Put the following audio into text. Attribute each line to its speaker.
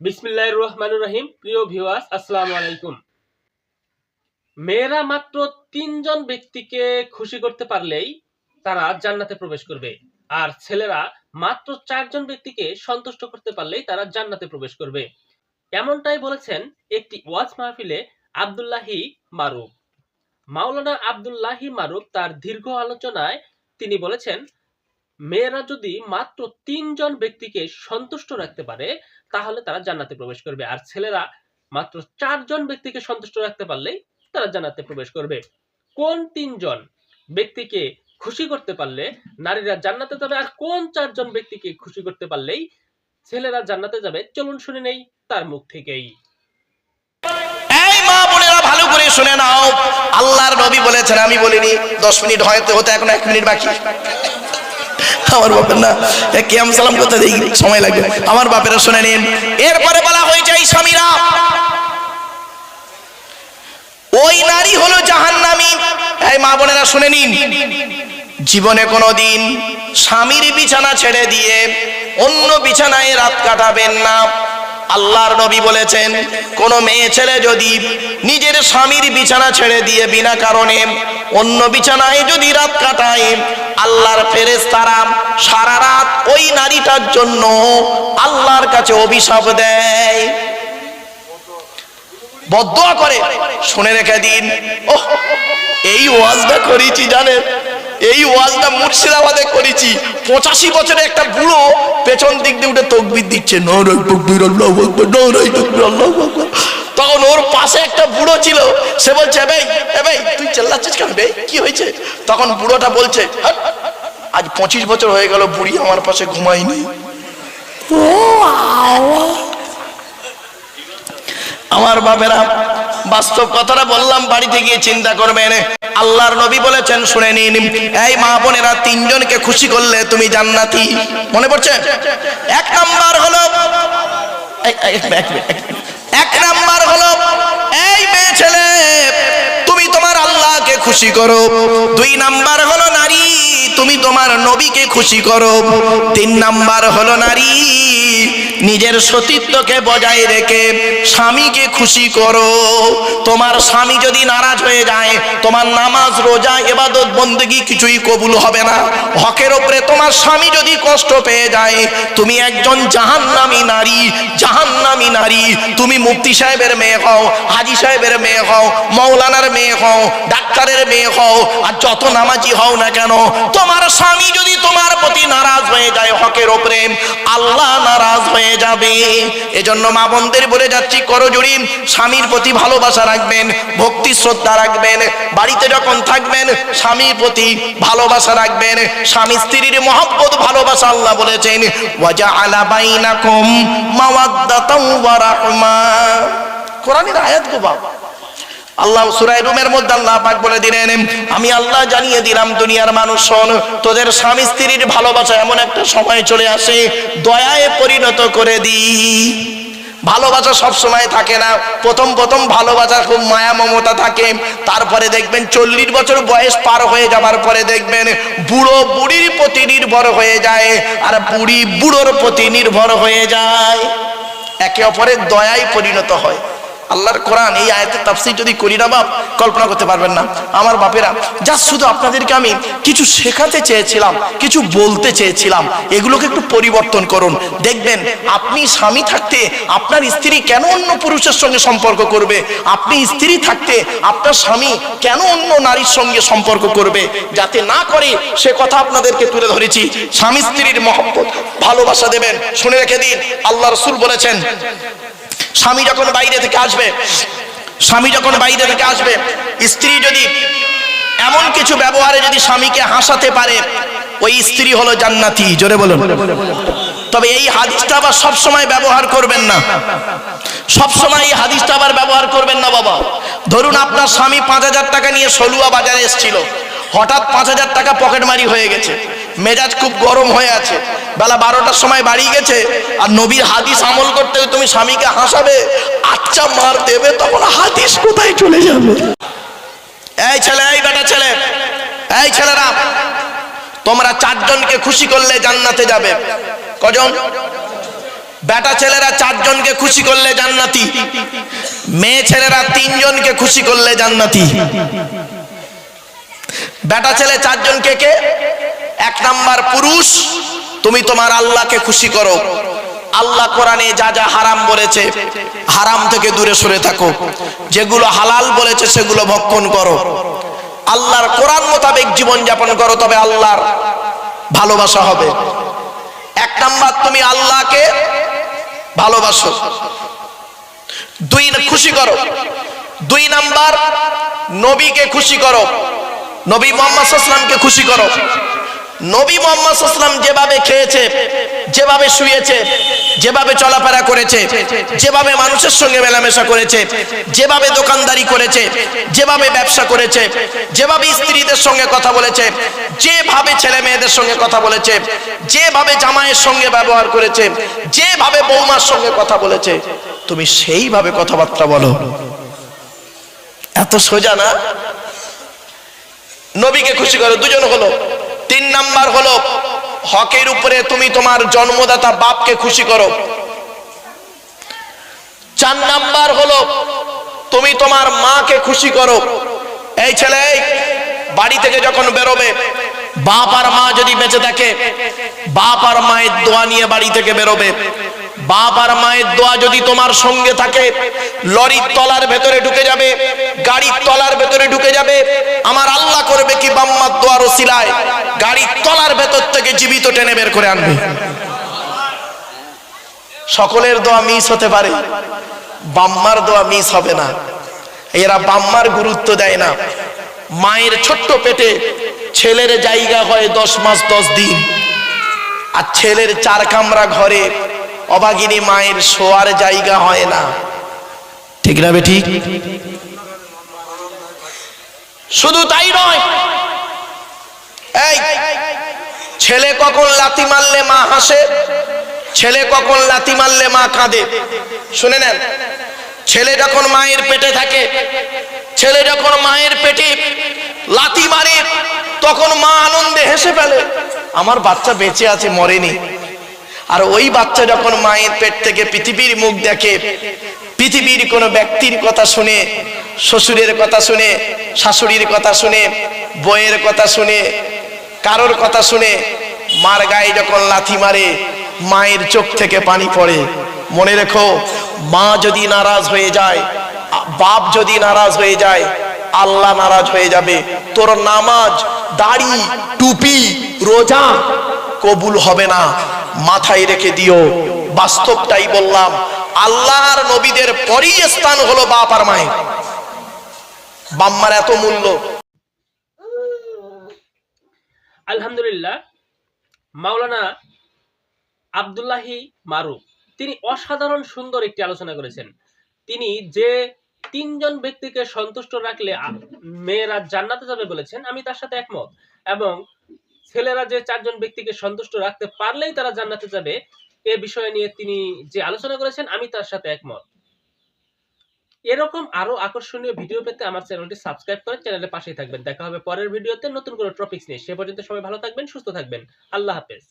Speaker 1: বিসমিল্লাহ রহমানুর রহিম প্রিয় ভিউয়ার্স, আসসালামু আলাইকুম। মেয়েরা মাত্র তিনজন ব্যক্তিকে খুশি করতে পারলেই তারা জান্নাতে প্রবেশ করবে। আর ছেলেরা মাত্র চারজন ব্যক্তিকে সন্তুষ্ট করতে পারলেই তারা জান্নাতে প্রবেশ করবে। এমনটাই বলেছেন একটি ওয়াজ মাহফিলে আব্দুল্লাহি মারুফ। মাওলানা আবদুল্লাহি মারুফ তার দীর্ঘ আলোচনায় তিনি বলেছেন মেয়েরা যদি মাত্র তিনজন ব্যক্তিকে সন্তুষ্ট রাখতে পারে, তাহলে তারা জান্নাতে প্রবেশ করবে। আর ছেলেরা মাত্র চারজন ব্যক্তিকে সন্তুষ্ট রাখতে পারলেই তারা জান্নাতে প্রবেশ করবে। কোন তিনজন ব্যক্তিকে খুশি করতে পারলে নারীরা জান্নাতে যাবে আর কোন চারজন ব্যক্তিকে খুশি করতে পারলেই ছেলেরা জান্নাতে যাবে, চলুন শুনে নেই তার মুখ থেকেই।
Speaker 2: শুনে নাও। আল্লাহর নবী বলেছেন, আমি বলিনি, দশ মিনিট হয়তো হতে, এখন এক মিনিট বাকি। আমার বাপের না। এ কেয়াম সালাম করতে দেখি সময় লাগবে। আমার বাপেরা শুনে নিন। এরপরে বলা হয়েছে, এই স্বামীরা, ওই নারী হলো জাহান্নামী। এই মা বোনেরা শুনে নিন। জীবনে কোনোদিন স্বামীর বিছানা ছেড়ে দিয়ে অন্য বিছানায় রাত কাটাবেন না। আল্লাহর নবী বলেছেন, কোন মেয়ে ছেলে যদি নিজের স্বামীর বিছানা ছেড়ে দিয়ে বিনা কারণে অন্য বিছানায় যদি রাত কাটায় আল্লাহর ফেরেস তারা সারা রাত ওই নারীটার জন্য আল্লাহর কাছে অভিশাপ দেয়। বদয়া করে শুনে রেখে দিন। ওহ এই ওয়াজটা করেছি জানেন? এই ওয়াজটা মুর্শিদাবাদে করেছি। পঁচাশি বছরে একটা বুড়ো পেছন দিক দিয়ে উঠে তকবির দিচ্ছে। তখন ওর পাশে একটা বুড়ো ছিল সে বলছে তুই চেল্লাচ্ছিস কেন বে কি হয়েছে? তখন বুড়োটা বলছে "হাট, আজ পঁচিশ বছর হয়ে গেল, বুড়ি আমার পাশে ঘুমায়নি। আমার বাপেরা, বাস্তব কথাটা বললাম, বাড়িতে গিয়ে চিন্তা করবেন। আল্লাহর নবী বলেছেন, শুনে নিন, এই মা বোনেরা তিনজনকে খুশি করলে তুমি জান্নাতি। মনে পড়ছে? এক নাম্বার হলো। এক নাম্বার খুশি করো। দুই নাম্বার হলো নারী, তুমি তোমার নবীকে খুশি করো। তিন নাম্বার হলো নারী নিজের সতীত্বকে বজায় রেখে স্বামীকে খুশি করো। তোমার স্বামী যদি নারাজ হয়ে যায়, তোমার নামাজ, রোজা এবাদত বন্দেগি কিছুই কবুল হবে না। হকের ওপরে তোমার স্বামী যদি কষ্ট পেয়ে যায়, তুমি একজন জাহান্নামী নারী জাহান্নামী নারী। তুমি মুফতি সাহেবের মেয়ে হও, হাজি সাহেবের মেয়ে হও, মৌলানার মেয়ে হও, ডাক্তারের মেয়ে হও, আর যত নামাজি হও না কেন, তোমার স্বামী যদি তোমার প্রতি নারাজ হয়ে যায় হকের ওপরে আল্লাহ নারাজ হয়ে যাবে। এজন্য মা বোনদের বলে যাচ্ছি করজুড়ি স্বামীর প্রতি ভালোবাসা রাখবেন, ভক্তি, শ্রদ্ধা রাখবেন, বাড়িতে যখন থাকবেন, স্বামীর প্রতি ভালোবাসা রাখবেন, স্বামী স্ত্রীর মহব্বত, ভালোবাসা আল্লাহ বলেছেন ওয়াজা আলা বাইনাকুম মাওয়াদ্দাতাও ওয়া রাহমা। কোরআনের আয়াত গো বাবা। আল্লাহ সুরাই রুমের মধ্যে আল্লাহ পাক বলে দিলেন, আমি আল্লাহ জানিয়ে দিলাম, দুনিয়ার মানুষ শোন, তোদের স্বামী স্ত্রীর ভালোবাসা এমন একটা সময় চলে আসে, দয়ায় পরিণত করে দি। ভালোবাসা সব সময় থাকে না। প্রথম প্রথম ভালোবাসা খুব মায়া মমতা থাকে। তারপরে দেখবেন চল্লিশ বছর বয়স পার হয়ে যাবার পরে দেখবেন বুড়ো বুড়ির প্রতি নির্ভর হয়ে যায় আর বুড়ি বুড়োর প্রতি নির্ভর হয়ে যায়। একে অপরের দয়ায় পরিণত হয়। আল্লাহর কোরআন এই আয়াতের তাফসীর যদি করি না বাপ, কল্পনা করতে পারবেন না। আমার বাপেরা, যা শুধু আপনাদেরকে আমি কিছু শেখাতে চেয়েছিলাম, কিছু বলতে চেয়েছিলাম, এগুলোকে একটু পরিবর্তন করুন। দেখবেন, আপনি স্বামী থাকতে আপনার স্ত্রী কেন অন্য পুরুষের সঙ্গে সম্পর্ক করবে? আপনি স্ত্রী থাকতে আপনার স্বামী কেন অন্য নারীর সঙ্গে সম্পর্ক করবে? যাতে না করে, সে কথা আপনাদেরকে তুলে ধরেছি। স্বামী স্ত্রীর মহব্বত, ভালোবাসা দেবেন। শুনে রেখে দিন, আল্লাহ রসুল বলেছেন স্বামী যখন বাইরে থেকে আসবে, স্বামী যখন বাইরে থেকে আসবে, স্ত্রী যদি এমন কিছু ব্যবহারে যদি স্বামীকে হাসাতে পারে, ওই স্ত্রী হলো জান্নাতি। জোরে বলুন। তবে এই হাদিসটা আবার সব সময় ব্যবহার করবেন না। সব সময় এই হাদিসটা আবার ব্যবহার করবেন না, বাবা। ধরুন আপনার স্বামী পাঁচ হাজার টাকা নিয়ে সলুয়া বাজারে এসেছিল। হঠাৎ পাঁচ হাজার টাকা পকেটমারি হয়ে গেছে। মেজাজ খুব গরম হয়ে আছে। বেলা বারোটার সময় বাড়ি গেছে, আর নবীর হাদিস আমল করতে তুমি স্বামীকে হাসাবে আচ্ছা মার দেবে, তখন হাদিস কোথায় চলে যাবে? এই ছেলে, এই বেটা ছেলে, এই ছেলেরা, তোমরা চারজনকে খুশি করলে জান্নাতে যাবে। কজন? বেটা ছেলেরা চারজনকে খুশি করলে জান্নাতি। মেয়ে ছেলেরা তিনজনকে খুশি করলে জান্নাতি। বেটা ছেলে চারজনকে কে? এক নাম্বার পুরুষ, তুমি তোমার আল্লাহকে খুশি করো। আল্লাহ কোরআনে যা যা হারাম বলেছে, হারাম থেকে দূরে সরে থাকো। যেগুলো হালাল বলেছে, সেগুলো ভক্ষণ করো। আল্লাহর কোরআন মোতাবেক জীবন যাপন করো, তবে আল্লাহর ভালোবাসা হবে। এক নাম্বার, তুমি আল্লাহকে ভালোবাসো। দুই, খুশি করো। দুই নাম্বার, নবীকে খুশি করো। নবী মোহাম্মদ খুশি করো। নবী মোহাম্মদ যেভাবে খেয়েছে, যেভাবে শুয়েছে, যেভাবে চলাফেরা করেছে, যেভাবে মানুষের সঙ্গে মেলামেশা করেছে, যেভাবে দোকানদারি করেছে, যেভাবে ব্যবসা করেছে, যেভাবে স্ত্রীদের সঙ্গে কথা বলেছে, যেভাবে ছেলে মেয়েদের সঙ্গে কথা বলেছে, যেভাবে জামাইয়ের সঙ্গে ব্যবহার করেছে, যেভাবে বৌমার সঙ্গে কথা বলেছে, তুমি সেইভাবে কথাবার্তা বলো। এত সোজা না? নবীকে খুশি করো দুজন হলো। তিন নাম্বার হলো, হকের উপরে তুমি তোমার জন্মদাতা বাপকে খুশি করো। চার নাম্বার হলো, তুমি তোমার মাকে খুশি করো। এই ছেলে, বাড়ি থেকে যখন বেরোবে, বাপ আর মা যদি বেঁচে থাকে, বাপ আর মায়ের দোয়া নিয়ে বাড়ি থেকে বেরোবে। বাপ আর মায়ের দোয়া যদি তোমার সঙ্গে থাকে, লরির তলার ভেতরে ঢুকে যাবে, গাড়ির তলার ভেতরে ঢুকে যাবে, আমার আল্লাহ করবে কি বাম্মার দোয়ার ওসিলায়, গাড়ির তলার ভেতর থেকে জীবিত টেনে বের করে আনবে। সকলের দোয়া মিস হতে পারে, বাম্মার দোয়া মিস হবে না। এরা বাম্মার গুরুত্ব দেয় না। মায়ের ছোট্ট পেটে ছেলের জায়গা হয় দশ মাস দশ দিন, আর ছেলের চার কামরা ঘরে অভাগিনী মায়ের শোয়ার জায়গা হয় না। ঠিক না ঠিক? শুধু তাই নয়, এই, ছেলে কখন লাথি মারলে মা হাসে? ছেলে কখন লাথি মারলে মা কাঁদে? শুনে নেন, ছেলে যখন মায়ের পেটে থাকে, ছেলে যখন মায়ের পেটে লাথি মারে, তখন মা আনন্দে হেসে ফেলে, আমার বাচ্চা বেঁচে আছে, মরেনি। আর ওই বাচ্চা যখন মায়ের পেট থেকে পৃথিবীর মুখ দেখে, পৃথিবীর কোনো ব্যক্তির কথা শুনে, শ্বশুরের কথা শুনে, শাশুড়ির কথা শুনে বইয়ের কথা শুনে, কারোর কথা শুনে, মার গায়ে যখন লাথি মারে, মায়ের চোখ থেকে পানি পড়ে। মনে রেখো, মা যদি নারাজ হয়ে যায়, বাপ যদি নারাজ হয়ে যায়, আল্লাহ নারাজ হয়ে যাবে। তোর নামাজ, দাড়ি, টুপি, রোজা কবুল হবে না। মাথায় রেখে দিও। বাস্তবটাই বললাম আল্লাহর নবীদের পরই স্থান হলো বাপ আর মায়ের। বাম্মার এত মূল্য।
Speaker 1: আলহামদুলিল্লাহ, মাওলানা আব্দুল্লাহি মারুফ, তিনি অসাধারণ সুন্দর একটি আলোচনা করেছেন। তিনি যে তিনজন ব্যক্তিকে সন্তুষ্ট রাখলে মেয়েরা জান্নাতে যাবে বলেছেন, আমি তার সাথে একমত। এবং ছেলেরা যে চারজন ব্যক্তিকে সন্তুষ্ট রাখতে পারলেই তারা জান্নাতে যাবে, এ বিষয় নিয়ে তিনি যে আলোচনা করেছেন, আমি তার সাথে একমত। এরকম আরও আকর্ষণীয় ভিডিও পেতে আমার চ্যানেলটি সাবস্ক্রাইব করে চ্যানেলের পাশেই থাকবেন। দেখা হবে পরের ভিডিওতে নতুন কোনো টপিকস নিয়ে। সে পর্যন্ত সবাই ভালো থাকবেন, সুস্থ থাকবেন। আল্লাহ হাফেজ।